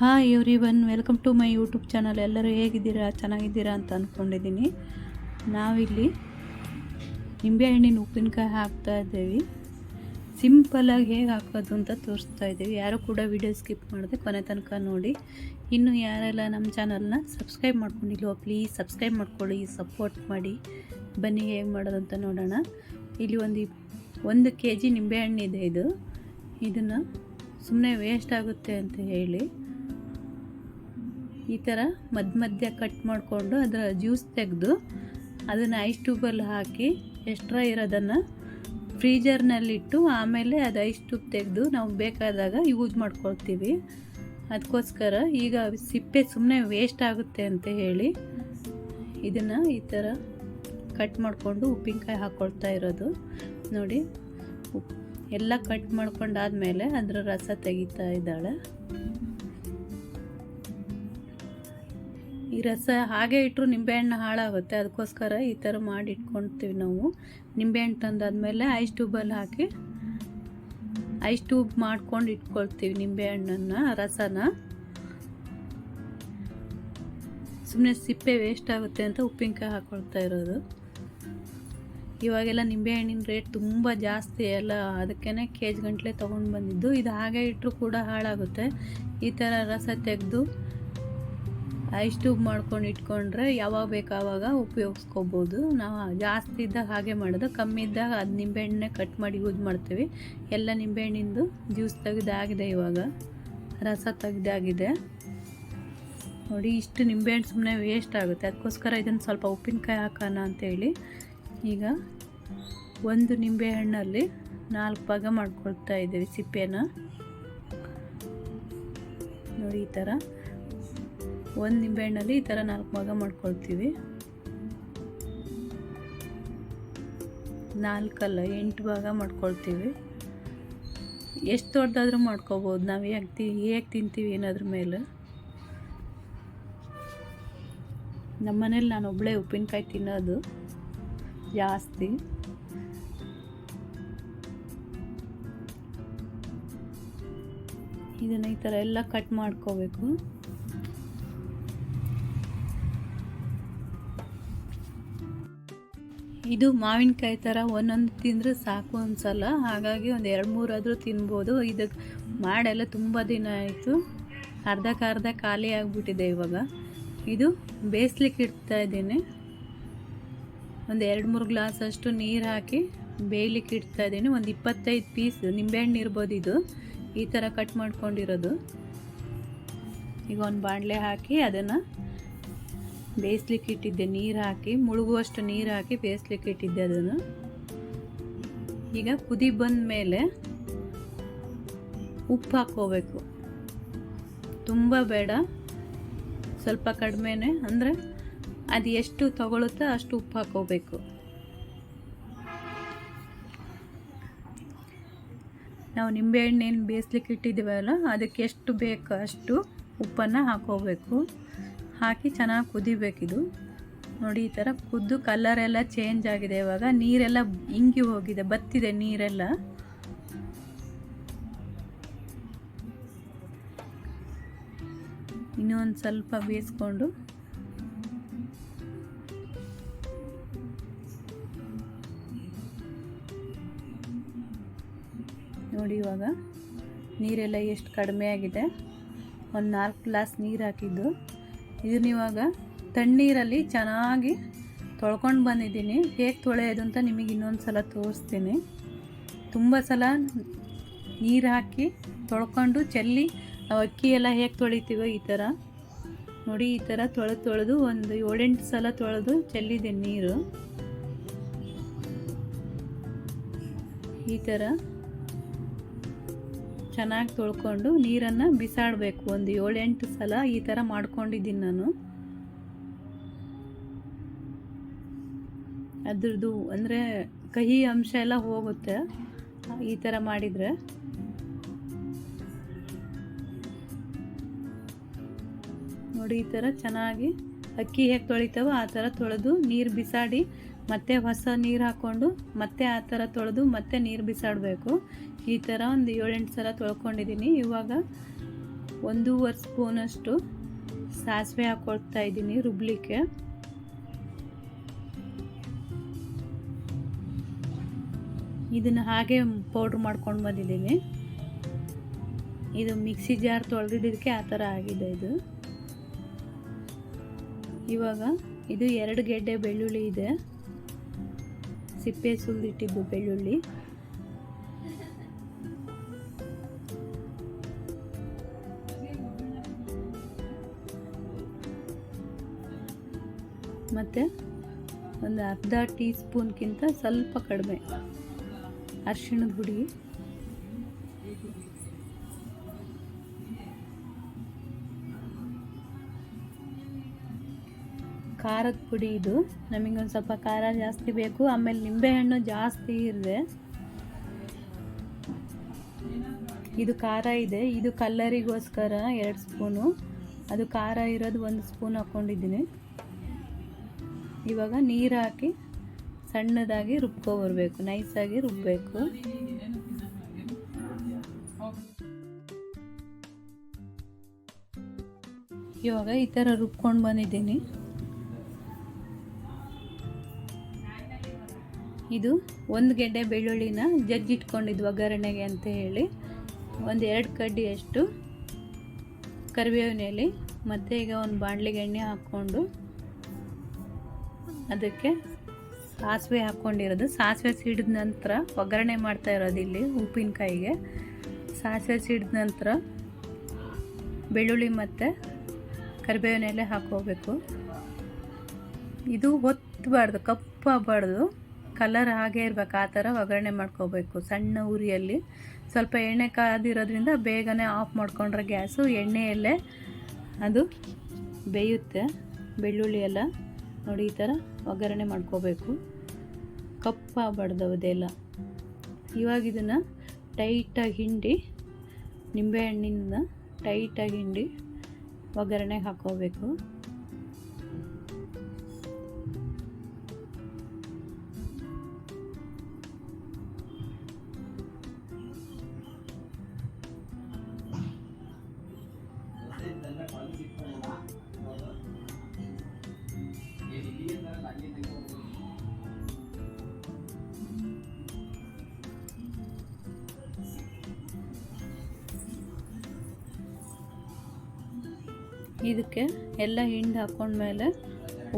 Hi everyone welcome to my YouTube channel ಎಲ್ಲರೂ ಹೇಗಿದ್ದೀರಾ? ಚೆನ್ನಾಗಿದ್ದೀರಾ ಅಂತ ಅಂದ್ಕೊಂಡಿದ್ದೀನಿ ನಾವಿಲ್ಲಿ ನಿಂಬೆಹಣ್ಣಿನ ಉಪ್ಪಿನಕಾಯಿ ಹಾಕ್ತಾ ಇದ್ದೀವಿ. ಸಿಂಪಲಾಗಿ ಹೇಗೆ ಹಾಕೋದು ಅಂತ ತೋರಿಸ್ತಾ ಇದ್ದೀವಿ. ಯಾರೂ ಕೂಡ ವಿಡಿಯೋ ಸ್ಕಿಪ್ ಮಾಡಿದೆ ಕೊನೆ ತನಕ ನೋಡಿ. ಇನ್ನು ಯಾರೆಲ್ಲ ನಮ್ಮ ಚಾನಲ್ನ ಸಬ್ಸ್ಕ್ರೈಬ್ ಮಾಡ್ಕೊಂಡಿಲ್ವೋ ಪ್ಲೀಸ್ ಸಬ್ಸ್ಕ್ರೈಬ್ ಮಾಡ್ಕೊಳ್ಳಿ ಸಪೋರ್ಟ್ ಮಾಡಿ. ಬನ್ನಿ ಹೇಗೆ ಮಾಡೋದು ಅಂತ ನೋಡೋಣ. ಇಲ್ಲಿ ಒಂದು ಒಂದು ಕೆ ಜಿ ನಿಂಬೆಹಣ್ಣಿದೆ ಇದು. ಇದನ್ನು ಸುಮ್ಮನೆ ವೇಸ್ಟ್ ಆಗುತ್ತೆ ಅಂತ ಹೇಳಿ. ಈ ಥರ ಮಧ್ಯ ಮಧ್ಯ ಕಟ್ ಮಾಡಿಕೊಂಡು ಅದರ ಜ್ಯೂಸ್ ತೆಗೆದು ಅದನ್ನು ಐಸ್ ಟ್ಯೂಬಲ್ಲಿ ಹಾಕಿ ಎಕ್ಸ್ಟ್ರಾ ಇರೋದನ್ನು ಫ್ರೀಜರ್ನಲ್ಲಿಟ್ಟು ಆಮೇಲೆ ಅದು ಐಸ್ ಟ್ಯೂಬ್ ತೆಗೆದು ನಾವು ಬೇಕಾದಾಗ ಯೂಸ್ ಮಾಡ್ಕೊಳ್ತೀವಿ. ಅದಕ್ಕೋಸ್ಕರ ಈಗ ಸಿಪ್ಪೆ ಸುಮ್ಮನೆ ವೇಸ್ಟ್ ಆಗುತ್ತೆ ಅಂತ ಹೇಳಿ ಇದನ್ನು ಈ ಥರ ಕಟ್ ಮಾಡಿಕೊಂಡು ಉಪ್ಪಿನಕಾಯಿ ಹಾಕ್ಕೊಳ್ತಾ ಇರೋದು. ನೋಡಿ ಎಲ್ಲ ಕಟ್ ಮಾಡ್ಕೊಂಡಾದ್ಮೇಲೆ ಅದರ ರಸ ತೆಗಿತಾ ಇದ್ದಾಳೆ. ಈ ರಸ ಹಾಗೆ ಇಟ್ಟರು ನಿಂಬೆಹಣ್ಣು ಹಾಳಾಗುತ್ತೆ. ಅದಕ್ಕೋಸ್ಕರ ಈ ಥರ ಮಾಡಿ ಇಟ್ಕೊಳ್ತೀವಿ ನಾವು. ನಿಂಬೆಹಣ್ಣು ತಂದಾದಮೇಲೆ ಐಸ್ ಟ್ಯೂಬಲ್ಲಿ ಹಾಕಿ, ಐಸ್ ಟ್ಯೂಬ್ ಮಾಡ್ಕೊಂಡು ಇಟ್ಕೊಳ್ತೀವಿ ನಿಂಬೆಹಣ್ಣನ್ನು, ರಸನ. ಸುಮ್ಮನೆ ಸಿಪ್ಪೆ ವೇಸ್ಟ್ ಆಗುತ್ತೆ ಅಂತ ಉಪ್ಪಿನಕಾಯಿ ಹಾಕ್ಕೊಳ್ತಾ ಇರೋದು. ಇವಾಗೆಲ್ಲ ನಿಂಬೆಹಣ್ಣಿನ ರೇಟ್ ತುಂಬ ಜಾಸ್ತಿ ಎಲ್ಲ ಅದಕ್ಕೇ ಕೆ ಜಿ ಗಂಟ್ಲೆ ತೊಗೊಂಡು ಬಂದಿದ್ದು. ಇದು ಹಾಗೆ ಇಟ್ಟರು ಕೂಡ ಹಾಳಾಗುತ್ತೆ. ಈ ಥರ ರಸ ತೆಗೆದು ಟ್ಯೂಬ್ ಮಾಡ್ಕೊಂಡು ಇಟ್ಕೊಂಡ್ರೆ ಯಾವಾಗ ಬೇಕಾವಾಗ ಉಪಯೋಗಿಸ್ಕೋಬೋದು. ನಾವು ಜಾಸ್ತಿ ಇದ್ದಾಗ ಹಾಗೆ ಮಾಡೋದು. ಕಮ್ಮಿ ಇದ್ದಾಗ ಅದು ನಿಂಬೆಹಣ್ಣೆ ಕಟ್ ಮಾಡಿ ಯೂಸ್ ಮಾಡ್ತೀವಿ. ಎಲ್ಲ ನಿಂಬೆಹಣ್ಣಿಂದು ಜ್ಯೂಸ್ ತೆಗೆದಾಗಿದೆ ಇವಾಗ. ರಸ ತೆಗೆದಾಗಿದೆ ನೋಡಿ ಇಷ್ಟು ನಿಂಬೆಹಣ್ಣು ಸುಮ್ಮನೆ ವೇಸ್ಟ್ ಆಗುತ್ತೆ. ಅದಕ್ಕೋಸ್ಕರ ಇದನ್ನು ಸ್ವಲ್ಪ ಉಪ್ಪಿನಕಾಯಿ ಹಾಕೋಣ ಅಂತೇಳಿ ಈಗ ಒಂದು ನಿಂಬೆಹಣ್ಣಲ್ಲಿ ನಾಲ್ಕು ಭಾಗ ಮಾಡ್ಕೊಳ್ತಾ ಇದ್ದೀವಿ ಸಿಪ್ಪೆನ. ನೋಡಿ ಈ ಥರ ಒಂದು ನಿಂಬೆಹಣ್ಣಲ್ಲಿ ಈ ಥರ ನಾಲ್ಕು ಭಾಗ ಮಾಡ್ಕೊಳ್ತೀವಿ. ನಾಲ್ಕಲ್ಲ ಎಂಟು ಭಾಗ ಮಾಡ್ಕೊಳ್ತೀವಿ. ಎಷ್ಟು ದೊಡ್ಡದಾದರೂ ಮಾಡ್ಕೋಬೋದು. ನಾವು ಹೇಗೆ ತಿ, ಹೇಗೆ ತಿಂತೀವಿ ಏನಾದ್ರ ಮೇಲೆ. ನಮ್ಮ ಮನೇಲಿ ನಾನು ಒಬ್ಬಳೇ ಉಪ್ಪಿನಕಾಯಿ ತಿನ್ನೋದು. ಜಾಸ್ತಿ. ಇದನ್ನು ಈ ಥರ ಎಲ್ಲ ಕಟ್ ಮಾಡ್ಕೋಬೇಕು. ಇದು ಮಾವಿನಕಾಯಿ ಥರ ಒಂದೊಂದು ತಿಂದರೆ ಸಾಕು ಅನ್ಸಲ್ಲ. ಹಾಗಾಗಿ ಒಂದು ಎರಡು ಮೂರಾದರೂ ತಿನ್ಬೋದು. ಇದಕ್ಕೆ ಮಾಡೆಲ್ಲ ತುಂಬ ದಿನ ಆಯಿತು. ಅರ್ಧಕ್ಕೆ ಅರ್ಧ ಖಾಲಿ ಆಗಿಬಿಟ್ಟಿದೆ ಇವಾಗ. ಇದು ಬೇಯಿಸ್ಲಿಕ್ಕೆ ಇಡ್ತಾ ಇದ್ದೀನಿ. ಒಂದು ಎರಡು ಮೂರು ಗ್ಲಾಸ್ ಅಷ್ಟು ನೀರು ಹಾಕಿ ಬೇಯಲಿಕ್ಕೆ ಇಡ್ತಾ ಇದ್ದೀನಿ. ಒಂದು ಇಪ್ಪತ್ತೈದು ಪೀಸ್ ನಿಂಬೆಹಣ್ಣು ಇರ್ಬೋದು ಇದು. ಈ ಥರ ಕಟ್ ಮಾಡ್ಕೊಂಡಿರೋದು. ಈಗ ಒಂದು ಬಾಣಲೆ ಹಾಕಿ ಅದನ್ನು ಬೇಯಿಸ್ಲಿಕ್ಕೆ ಇಟ್ಟಿದ್ದೆ ನೀರು ಹಾಕಿ, ಮುಳುಗುವಷ್ಟು ನೀರು ಹಾಕಿ ಬೇಯಿಸ್ಲಿಕ್ಕೆ ಇಟ್ಟಿದ್ದೆ ಅದನ್ನು. ಈಗ ಕುದಿ ಬಂದ ಮೇಲೆ ಉಪ್ಪು ಹಾಕ್ಕೋಬೇಕು. ತುಂಬ ಬೇಡ. ಸ್ವಲ್ಪ ಕಡಿಮೆನೆ. ಅಂದರೆ ಅದು ಎಷ್ಟು ತಗೊಳುತ್ತೋ ಅಷ್ಟು ಉಪ್ಪು ಹಾಕ್ಕೋಬೇಕು. ನಾವು ನಿಂಬೆಹಣ್ಣೇನು ಬೇಯಿಸ್ಲಿಕ್ಕೆ ಇಟ್ಟಿದ್ದೀವಲ್ಲ, ಅದಕ್ಕೆ ಎಷ್ಟು ಬೇಕೋ ಅಷ್ಟು ಉಪ್ಪನ್ನು ಹಾಕ್ಕೋಬೇಕು. ಹಾಕಿ ಚೆನ್ನಾಗಿ ಕುದಿಬೇಕಿದು. ನೋಡಿ, ಈ ಥರ ಕುದ್ದು ಕಲರ್ ಎಲ್ಲ ಚೇಂಜ್ ಆಗಿದೆ ಇವಾಗ. ನೀರೆಲ್ಲ ಇಂಗಿ ಹೋಗಿದೆ, ಬತ್ತಿದೆ ನೀರೆಲ್ಲ. ಇನ್ನೂ ಒಂದು ಸ್ವಲ್ಪ ಬೇಯಿಸ್ಕೊಂಡು. ನೋಡಿ, ಇವಾಗ ನೀರೆಲ್ಲ ಎಷ್ಟು ಕಡಿಮೆ ಆಗಿದೆ. ಒಂದು ನಾಲ್ಕು ಗ್ಲಾಸ್ ನೀರು ಹಾಕಿದ್ದು. ಇದನ್ನ ಇವಾಗ ತಣ್ಣೀರಲ್ಲಿ ಚೆನ್ನಾಗಿ ತೊಳ್ಕೊಂಡು ಬಂದಿದ್ದೀನಿ. ಹೇಗೆ ತೊಳೆಯೋದು ಅಂತ ನಿಮಗೆ ಇನ್ನೊಂದು ಸಲ ತೋರಿಸ್ತೀನಿ. ತುಂಬ ಸಲ ನೀರು ಹಾಕಿ ತೊಳ್ಕೊಂಡು ಚೆಲ್ಲಿ ನಾವು ಅಕ್ಕಿ ಎಲ್ಲ ಹೇಗೆ ತೊಳಿತೀವೋ ಈ ಥರ ನೋಡಿ, ಈ ಥರ ತೊಳೆದು ತೊಳೆದು ಒಂದು ಏಳೆಂಟು ಸಲ ತೊಳೆದು ಚೆಲ್ಲಿದ್ದೀನಿ ನೀರು. ಈ ಥರ ಚೆನ್ನಾಗಿ ತೊಳ್ಕೊಂಡು ನೀರನ್ನು ಬಿಸಾಡಬೇಕು. ಒಂದು ಏಳೆಂಟು ಸಲ ಈ ಥರ ಮಾಡ್ಕೊಂಡಿದ್ದೀನಿ ನಾನು. ಅದ್ರದ್ದು ಅಂದರೆ ಕಹಿ ಅಂಶ ಎಲ್ಲ ಹೋಗುತ್ತೆ. ಈ ಥರ ಮಾಡಿದರೆ. ನೋಡಿ ಈ ಥರ ಚೆನ್ನಾಗಿ ಅಕ್ಕಿ ಹೇಗೆ ತೊಳಿತಾವೋ ಆ ಥರ ತೊಳೆದು ನೀರು ಬಿಸಾಡಿ ಮತ್ತೆ ಹೊಸ ನೀರು ಹಾಕ್ಕೊಂಡು ಮತ್ತೆ ಆ ಥರ ತೊಳೆದು ಮತ್ತೆ ನೀರು ಬಿಸಾಡಬೇಕು. ಈ ಥರ ಒಂದು ಏಳೆಂಟು ಸಲ ತೊಳ್ಕೊಂಡಿದ್ದೀನಿ. ಇವಾಗ ಒಂದೂವರೆ ಸ್ಪೂನಷ್ಟು ಸಾಸಿವೆ ಹಾಕೊಳ್ತಾ ಇದ್ದೀನಿ ರುಬ್ಲಿಕ್ಕೆ. ಇದನ್ನು ಹಾಗೆ ಪೌಡ್ರ್ ಮಾಡ್ಕೊಂಡು ಬಂದಿದ್ದೀನಿ. ಇದು ಮಿಕ್ಸಿ ಜಾರ್ ತೊಳೆದಿದ್ದಕ್ಕೆ ಆ ಥರ ಆಗಿದೆ ಇದು. ಇವಾಗ ಇದು ಎರಡು ಗೆಡ್ಡೆ ಬೆಳ್ಳುಳ್ಳಿ ಇದೆ. ಸಿಪ್ಪೆ ಸುಲಿದಿಟ್ಟಿದ್ದು ಬೆಳ್ಳುಳ್ಳಿ. ಮತ್ತು ಒಂದು ಅರ್ಧ ಟೀ ಸ್ಪೂನ್ಗಿಂತ ಸ್ವಲ್ಪ ಕಡಿಮೆ ಅರಿಶಿಣದ ಹುಡಿ ಖಾರದ ಪುಡಿ ಇದು. ನಮಗೊಂದು ಸ್ವಲ್ಪ ಖಾರ ಜಾಸ್ತಿ ಬೇಕು. ಆಮೇಲೆ ನಿಂಬೆಹಣ್ಣು ಜಾಸ್ತಿ ಇದೆ. ಇದು ಖಾರ ಇದೆ. ಇದು ಕಲ್ಲರಿಗೋಸ್ಕರ ಎರಡು ಸ್ಪೂನು. ಅದು ಖಾರ ಇರೋದು ಒಂದು ಸ್ಪೂನ್ ಹಾಕ್ಕೊಂಡಿದ್ದೀನಿ ಇವಾಗ ನೀರು ಹಾಕಿ ಸಣ್ಣದಾಗಿ ರುಬ್ಕೊಬರ್ಬೇಕು ನೈಸಾಗಿ ರುಬ್ಬಬೇಕು ಇವಾಗ ಈ ಥರ ರುಬ್ಕೊಂಡು ಬಂದಿದ್ದೀನಿ. ಇದು ಒಂದು ಗೆಡ್ಡೆ ಬೆಳ್ಳುಳ್ಳಿನ ಜಜ್ಜಿಟ್ಕೊಂಡಿದ್ದು ಒಗ್ಗರಣೆಗೆ ಅಂತ ಹೇಳಿ. ಒಂದು ಎರಡು ಕಡ್ಡಿಯಷ್ಟು ಕರಿಬೇವಿನ ಎಲೆ, ಮತ್ತು ಈಗ ಒಂದು ಬಾಣಲಿಗೆ ಎಣ್ಣೆ ಹಾಕ್ಕೊಂಡು ಅದಕ್ಕೆ ಸಾಸಿವೆ ಹಾಕ್ಕೊಂಡಿರೋದು. ಸಾಸಿವೆ ಸಿಡಿದ ನಂತರ ಒಗ್ಗರಣೆ ಮಾಡ್ತಾ ಇರೋದು ಇಲ್ಲಿ ಉಪ್ಪಿನಕಾಯಿಗೆ. ಸಾಸಿವೆ ಸಿಡಿದ ನಂತರ ಬೆಳ್ಳುಳ್ಳಿ ಮತ್ತು ಕರಿಬೇವಿನ ಎಲೆ ಹಾಕೋಬೇಕು ಇದು ಒತ್ತಬಾರ್ದು ಕಪ್ಪಾಗಬಾರ್ದು ಕಲರ್ ಹಾಗೆ ಇರಬೇಕು, ಆ ಥರ ಒಗ್ಗರಣೆ ಮಾಡ್ಕೋಬೇಕು. ಸಣ್ಣ ಉರಿಯಲ್ಲಿ ಸ್ವಲ್ಪ ಎಣ್ಣೆ ಕಾದಿರೋದ್ರಿಂದ ಬೇಗನೆ ಆಫ್ ಮಾಡ್ಕೊಂಡ್ರೆ ಗ್ಯಾಸು ಎಣ್ಣೆಯಲ್ಲೇ ಅದು ಬೇಯುತ್ತೆ. ಬೆಳ್ಳುಳ್ಳಿ ಎಲ್ಲ ನೋಡಿ ಈ ಥರ ಒಗ್ಗರಣೆ ಮಾಡ್ಕೋಬೇಕು. ಕಪ್ಪಾಗಬಾರ್ದು ಅದೆಲ್ಲ ಇವಾಗ ಇದನ್ನು ಟೈಟಾಗಿ ಹಿಂಡಿ ನಿಂಬೆಹಣ್ಣಿನ ಟೈಟಾಗಿ ಹಿಂಡಿ ಒಗ್ಗರಣೆಗೆ ಹಾಕೋಬೇಕು. ಇದಕ್ಕೆ ಎಲ್ಲ ಹಿಂಡಿ ಹಾಕ್ಕೊಂಡ್ಮೇಲೆ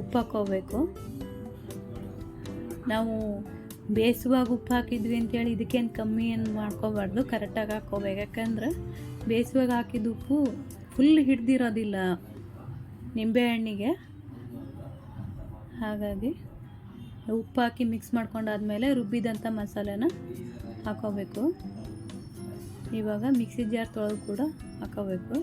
ಉಪ್ಪು ಹಾಕ್ಕೋಬೇಕು ನಾವು ಬೇಯಿಸುವಾಗ ಉಪ್ಪು ಹಾಕಿದ್ವಿ ಅಂತೇಳಿ ಇದಕ್ಕೇನು ಕಮ್ಮಿ ಏನು ಮಾಡ್ಕೋಬಾರ್ದು, ಕರೆಕ್ಟಾಗಿ ಹಾಕ್ಕೋಬೇಕು ಯಾಕಂದ್ರೆ ಬೇಯಿಸುವಾಗ ಹಾಕಿದ ಉಪ್ಪು ಫುಲ್ ಹಿಡ್ದಿರೋದಿಲ್ಲ ನಿಂಬೆಹಣ್ಣಿಗೆ ಹಾಗಾಗಿ ಉಪ್ಪು ಹಾಕಿ ಮಿಕ್ಸ್ ಮಾಡ್ಕೊಂಡಾದ್ಮೇಲೆ ರುಬ್ಬಿದಂಥ ಮಸಾಲೆನ ಹಾಕೋಬೇಕು. ಇವಾಗ ಮಿಕ್ಸಿ ಜಾರ್ ತೊಳೆದು ಕೂಡ ಹಾಕೋಬೇಕು.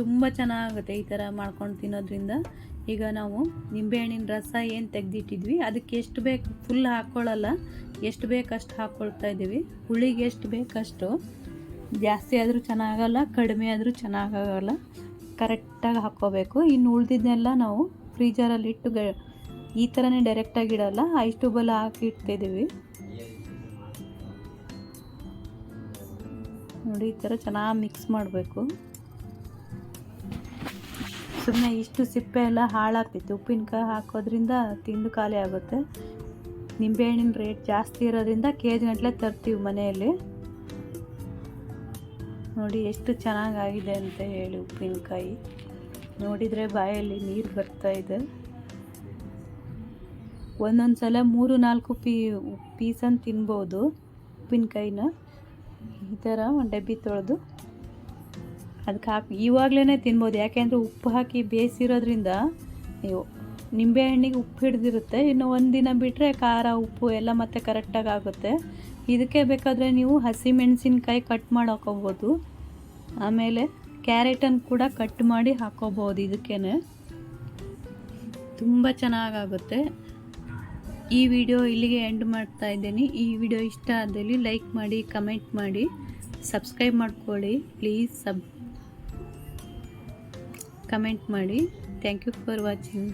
ತುಂಬ ಚೆನ್ನಾಗುತ್ತೆ ಈ ಥರ ಮಾಡ್ಕೊಂಡು ತಿನ್ನೋದ್ರಿಂದ. ಈಗ ನಾವು ನಿಂಬೆಹಣ್ಣಿನ ರಸ ಏನು ತೆಗೆದಿಟ್ಟಿದ್ವಿ, ಅದಕ್ಕೆ ಎಷ್ಟು ಬೇಕು ಫುಲ್ ಹಾಕ್ಕೊಳ್ಳಲ್ಲ ಎಷ್ಟು ಬೇಕು ಅಷ್ಟು ಹಾಕ್ಕೊಳ್ತಾ ಇದ್ದೀವಿ. ಹುಳಿಗೆ ಎಷ್ಟು ಬೇಕಷ್ಟು ಜಾಸ್ತಿ ಆದರೂ ಚೆನ್ನಾಗಲ್ಲ, ಕಡಿಮೆ ಆದರೂ ಚೆನ್ನಾಗಾಗಲ್ಲ ಕರೆಕ್ಟಾಗಿ ಹಾಕ್ಕೋಬೇಕು. ಇನ್ನು ಉಳಿದಿದ್ದನ್ನೆಲ್ಲ ನಾವು ಫ್ರೀಜರಲ್ಲಿ ಇಟ್ಟು ಗ, ಈ ಥರನೇ ಡೈರೆಕ್ಟಾಗಿ ಇಡಲ್ಲ ಐಸ್ ಟ್ಯೂಬಲ್ಲಿ ಹಾಕಿ ಇಡ್ತಿದ್ದೀವಿ. ನೋಡಿ, ಈ ಥರ ಚೆನ್ನಾಗಿ ಮಿಕ್ಸ್ ಮಾಡಬೇಕು. ಸುಮ್ಮನೆ ಇಷ್ಟು ಸಿಪ್ಪೆ ಎಲ್ಲ ಹಾಳಾಗ್ತಿತ್ತು. ಉಪ್ಪಿನಕಾಯಿ ಹಾಕೋದ್ರಿಂದ ತಿಂದು ಖಾಲಿ ಆಗುತ್ತೆ. ನಿಂಬೆಹಣ್ಣಿನ ರೇಟ್ ಜಾಸ್ತಿ ಇರೋದ್ರಿಂದ ಕೆ ಜಿ ಗಂಟಲೆ ತರ್ತೀವಿ ಮನೆಯಲ್ಲಿ. ನೋಡಿ ಎಷ್ಟು ಚೆನ್ನಾಗಾಗಿದೆ ಅಂತ ಹೇಳಿ ಉಪ್ಪಿನಕಾಯಿ. ನೋಡಿದರೆ ಬಾಯಲ್ಲಿ ನೀರು ಬರ್ತಾ ಇದೆ. ಒಂದೊಂದು ಸಲ ಮೂರು, ನಾಲ್ಕು ಪೀ ಪೀಸನ್ನು ತಿನ್ಬೋದು ಉಪ್ಪಿನಕಾಯಿನ. ಈ ಥರ ಒಂದು ಡಬ್ಬಿ ತೊಳೆದು ಅದಕ್ಕೆ ಹಾಕಿ ಇವಾಗಲೇ ತಿನ್ಬೋದು. ಯಾಕೆಂದರೆ ಉಪ್ಪು ಹಾಕಿ ಬೇಯಿಸಿರೋದ್ರಿಂದ ನೀವು ನಿಂಬೆಹಣ್ಣಿಗೆ ಉಪ್ಪು ಹಿಡಿದಿರುತ್ತೆ. ಇನ್ನು ಒಂದು ದಿನ ಬಿಟ್ಟರೆ ಖಾರ, ಉಪ್ಪು ಎಲ್ಲ ಮತ್ತೆ ಕರೆಕ್ಟಾಗಿ ಆಗುತ್ತೆ ಇದಕ್ಕೆ ಬೇಕಾದರೆ ನೀವು ಹಸಿ ಮೆಣಸಿನ್ಕಾಯಿ ಕಟ್ ಮಾಡಿ ಹಾಕೋಬೋದು ಆಮೇಲೆ ಕ್ಯಾರೆಟನ್ನು ಕೂಡ ಕಟ್ ಮಾಡಿ ಹಾಕೋಬೋದು ಇದಕ್ಕೇ ತುಂಬ ಚೆನ್ನಾಗಾಗುತ್ತೆ. ಈ ವಿಡಿಯೋ ಇಲ್ಲಿಗೆ ಎಂಡ್ ಮಾಡ್ತಾ ಇದ್ದೀನಿ. ಈ ವಿಡಿಯೋ ಇಷ್ಟ ಆದಲ್ಲಿ ಲೈಕ್ ಮಾಡಿ ಕಮೆಂಟ್ ಮಾಡಿ ಸಬ್ಸ್ಕ್ರೈಬ್ ಮಾಡ್ಕೊಳ್ಳಿ. ಪ್ಲೀಸ್ ಸಬ್ ಕಮೆಂಟ್ ಮಾಡಿ ಥ್ಯಾಂಕ್ ಯು ಫಾರ್ ವಾಚಿಂಗ್